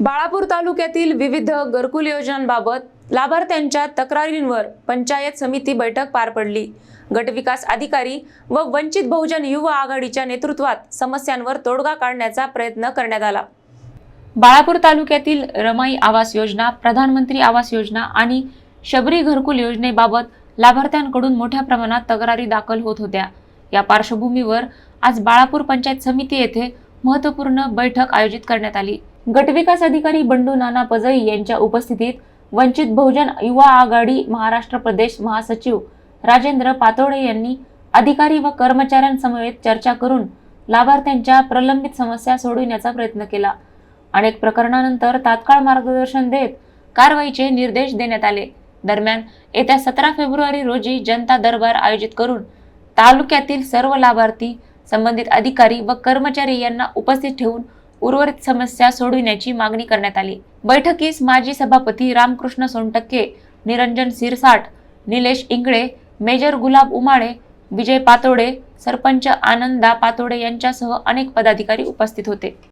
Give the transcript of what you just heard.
बाळापूर तालुक्यातील विविध घरकुल योजनांबाबत लाभार्थ्यांच्या तक्रारींवर पंचायत समिती बैठक पार पडली. गटविकास अधिकारी व वंचित बहुजन युवा आघाडीच्या नेतृत्वात समस्यांवर तोडगा काढण्याचा प्रयत्न करण्यात आला. बाळापूर तालुक्यातील रमाई आवास योजना प्रधानमंत्री आवास योजना आणि शबरी घरकुल योजनेबाबत लाभार्थ्यांकडून मोठ्या प्रमाणात तक्रारी दाखल होत होत्या. या पार्श्वभूमीवर आज बाळापूर पंचायत समिती येथे महत्त्वपूर्ण बैठक आयोजित करण्यात आली. गटविकास अधिकारी बंडू नाना पजई यांच्या उपस्थितीत वंचित बहुजन युवा आघाडी महाराष्ट्र प्रदेश महासचिव राजेंद्र पातोडे यांनी अधिकारी व कर्मचाऱ्यांसमवेत चर्चा करून लाभार्थ्यांच्या प्रलंबित समस्या सोडविण्याचा प्रयत्न केला. अनेक प्रकरणानंतर तात्काळ मार्गदर्शन देत कारवाईचे निर्देश देण्यात आले. दरम्यान येत्या सतरा फेब्रुवारी रोजी जनता दरबार आयोजित करून तालुक्यातील सर्व लाभार्थी संबंधित अधिकारी व कर्मचारी यांना उपस्थित ठेवून उर्वरित समस्या सोडविण्याची मागणी करण्यात आली. बैठकीस माजी सभापती रामकृष्ण सोनटक्के निरंजन सिरसाट निलेश इंगळे मेजर गुलाब उमाळे विजय पातोडे सरपंच आनंदा पातोडे यांच्यासह अनेक पदाधिकारी उपस्थित होते.